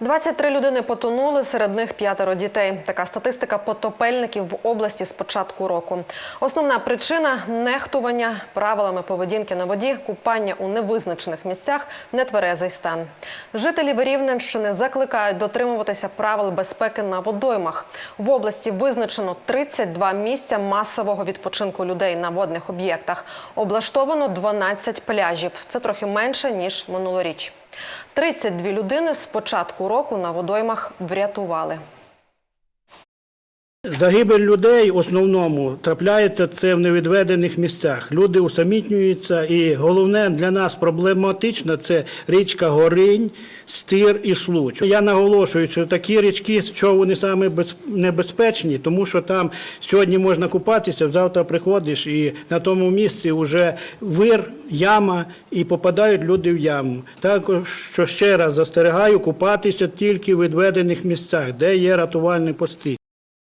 23 людини потонули, серед них п'ятеро дітей. Така статистика потопельників в області з початку року. Основна причина нехтування правилами поведінки на воді, купання у невизначених місцях, нетверезий стан. Жителі Рівненщини закликають дотримуватися правил безпеки на водоймах. В області визначено 32 місця масового відпочинку людей на водних об'єктах. Облаштовано 12 пляжів. Це трохи менше ніж минулоріч. 32 людини з початку року на водоймах врятували. Загибель людей в основному трапляється це в невідведених місцях. Люди усамітнюються, і головне для нас проблематично це річка Горинь, Стир і Случ. Я наголошую, що такі річки, що вони саме без- небезпечні, тому що там сьогодні можна купатися, завтра приходиш і на тому місці вже вир, яма і попадають люди в яму. Також що ще раз застерігаю, купатися тільки в відведених місцях, де є рятувальні пости.